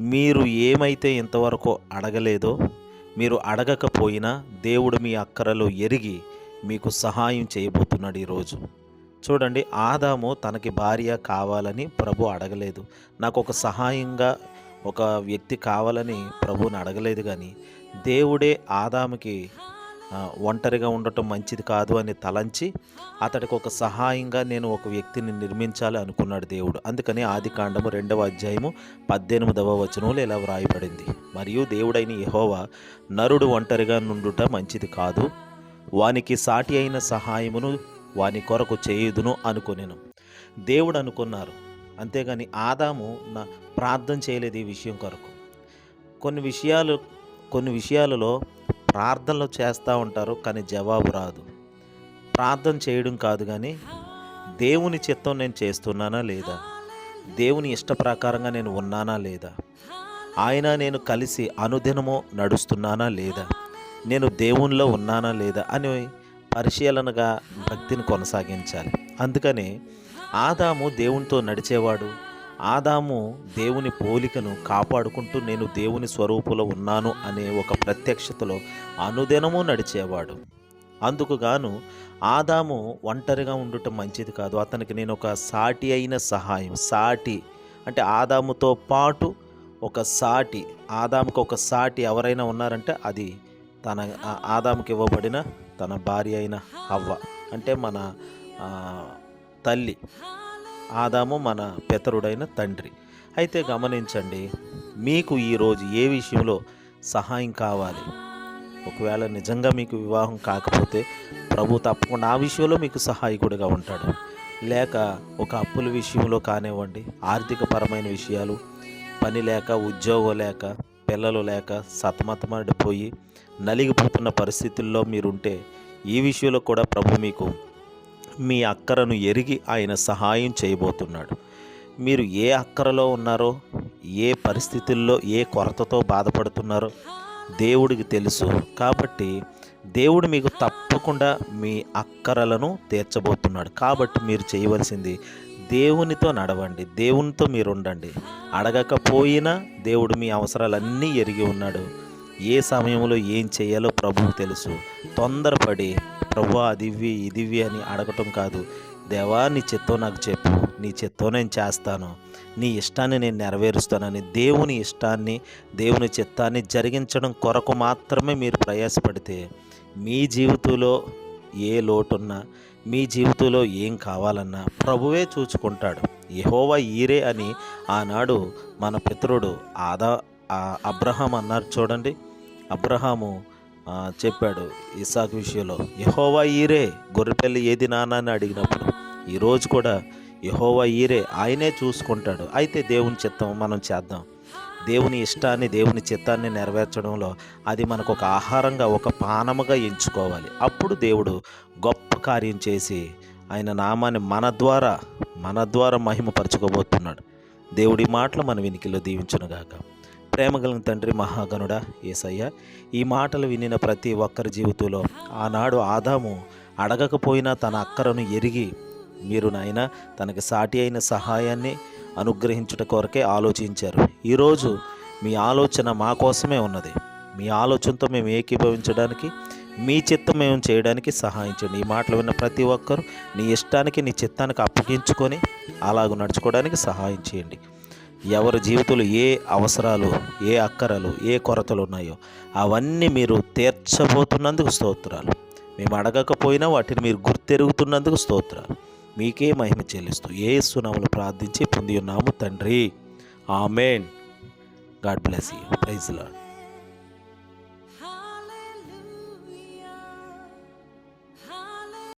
మీరు ఏమైతే ఇంతవరకు అడగలేదో మీరు అడగకపోయినా దేవుడు మీ అక్కరలో ఎరిగి మీకు సహాయం చేయబోతున్నాడు ఈరోజు. చూడండి ఆదాము తనకి భార్య కావాలని ప్రభు అడగలేదు. నాకు ఒక సహాయంగా ఒక వ్యక్తి కావాలని ప్రభువుని అడగలేదు కానీ దేవుడే ఆదాముకి ఒంటరిగా ఉండటం మంచిది కాదు అని తలంచి అతడికి ఒక సహాయంగా నేను ఒక వ్యక్తిని నిర్మించాలి అనుకున్నాడు దేవుడు. అందుకని ఆది కాండము రెండవ అధ్యాయము పద్దెనిమిదవ వచనంలో ఇలా వ్రాయబడింది. మరియు దేవుడైన యహోవా నరుడు ఒంటరిగా నుండుట మంచిది కాదు. వానికి సాటి అయిన సహాయమును వాని కొరకు చేయుదును అనుకునేను. దేవుడు అనుకున్నారు. అంతేగాని ఆదాము నా ప్రార్థన చేయలేదు ఈ విషయం కొరకు. కొన్ని విషయాలు కొన్ని విషయాలలో ప్రార్థనలు చేస్తూ ఉంటారు కానీ జవాబు రాదు. ప్రార్థన చేయడం కాదు కానీ దేవుని చిత్తం నేను చేస్తున్నానా లేదా? దేవుని ఇష్ట ప్రకారంగా నేను ఉన్నానా లేదా? ఆయన నేను కలిసి అనుదినము నడుస్తున్నానా లేదా? నేను దేవునిలో ఉన్నానా లేదా అని పరిశీలనగా భక్తిని కొనసాగించాలి. అందుకని ఆదాము దేవునితో నడిచేవాడు ఆదాము దేవుని పోలికను కాపాడుకుంటూ నేను దేవుని స్వరూపులో ఉన్నాను అనే ఒక ప్రత్యక్షతలో అనుదినము నడిచేవాడు. అందుకు గాను ఆదాము ఒంటరిగా ఉండటం మంచిది కాదు. అతనికి నేను ఒక సాటి అయిన సహాయం సాటి అంటే ఆదాముతో పాటు ఒక సాటి ఆదాముకు ఒక సాటి ఎవరైనా ఉన్నారంటే అది తన ఆదాముకి ఇవ్వబడిన తన భార్య అయిన హవ్వ అంటే మన తల్లి. ఆదాము మన పితరుడైన తండ్రి. అయితే గమనించండి మీకు ఈరోజు ఏ విషయంలో సహాయం కావాలి? ఒకవేళ నిజంగా మీకు వివాహం కాకపోతే ప్రభు తప్పకుండా ఆ విషయంలో మీకు సహాయకుడిగా ఉంటాడు. లేక ఒక అప్పుల విషయంలో కానివ్వండి ఆర్థికపరమైన విషయాలు పని లేక ఉద్యోగం లేక పిల్లలు లేక సతమతమడిపోయి నలిగిపోతున్న పరిస్థితుల్లో మీరుంటే ఈ విషయంలో కూడా ప్రభు మీకు మీ అక్కరను ఎరిగి ఆయన సహాయం చేయబోతున్నాడు. మీరు ఏ అక్కరలో ఉన్నారో ఏ పరిస్థితుల్లో ఏ కొరతతో బాధపడుతున్నారో దేవుడికి తెలుసు. కాబట్టి దేవుడు మీకు తప్పకుండా మీ అక్కరలను తీర్చబోతున్నాడు. కాబట్టి మీరు చేయవలసింది దేవునితో నడవండి. దేవునితో మీరు ఉండండి. అడగకపోయినా దేవుడు మీ అవసరాలన్నీ ఎరిగి ఉన్నాడు. ఏ సమయంలో ఏం చేయాలో ప్రభువు తెలుసు. తొందరపడి ప్రభు అదివ్వి ఇదివ్వి అని అడగటం కాదు. దేవా నీ చిత్తం నాకు చెప్పు నీ చిత్తం నేను చేస్తాను. నీ ఇష్టాన్ని నేను నెరవేరుస్తానని దేవుని ఇష్టాన్ని దేవుని చిత్తాన్ని జరిగించడం కొరకు మాత్రమే మీరు ప్రయాసపడితే మీ జీవితంలో ఏ లోటున్నా మీ జీవితంలో ఏం కావాలన్నా ప్రభువే చూచుకుంటాడు యహోవా ఈరే అని ఆనాడు మన పితరుడు ఆదా అబ్రహాం అన్నారు చూడండి. అబ్రహాము చెప్పాడు ఇసాక్ విషయంలో యహోవా ఈరే గొర్రెపల్లి ఏది నానా అని అడిగినప్పుడు ఈరోజు కూడా యహోవా ఈరే ఆయనే చూసుకుంటాడు. అయితే దేవుని చిత్తం మనం చేద్దాం. దేవుని ఇష్టాన్ని దేవుని చిత్తాన్ని నెరవేర్చడంలో అది మనకు ఒక ఆహారంగా ఒక పానముగా ఎంచుకోవాలి. అప్పుడు దేవుడు గొప్ప కార్యం చేసి ఆయన నామాన్ని మన ద్వారా మన ద్వారా మహిమపరచుకోబోతున్నాడు. దేవుడి మాటలు మన వినికిలో దీవించునుగాక. ప్రేమ కలిగిన తండ్రి మహాగనుడ ఏసయ్య ఈ మాటలు వినిన ప్రతి ఒక్కరి జీవితంలో ఆనాడు ఆదాము అడగకపోయినా తన అక్కరను ఎరిగి మీరు నాయన తనకి సాటి అయిన సహాయాన్ని అనుగ్రహించుట కొరకే ఆలోచించారు. ఈరోజు మీ ఆలోచన మా కోసమే ఉన్నది. మీ ఆలోచనతో మేము ఏకీభవించడానికి మీ చిత్తం మేము చేయడానికి సహాయించండి ఈ మాటలు విన్న ప్రతి ఒక్కరు నీ ఇష్టానికి నీ చిత్తానికి అప్పగించుకొని అలాగ నడుచుకోవడానికి సహాయం చేయండి. ఎవరి జీవితంలో ఏ అవసరాలు ఏ అక్కరలు ఏ కొరతలు ఉన్నాయో అవన్నీ మీరు తీర్చబోతున్నందుకు స్తోత్రాలు. మేము అడగకపోయినా వాటిని మీరు గుర్తెరుగుతున్నందుకు స్తోత్రాలు. మీకే మహిమ చెల్లిస్తూ ఏ సునాములు ప్రార్థించి పొంది ఉన్నాము తండ్రి. Amen. God bless you. Praise Lord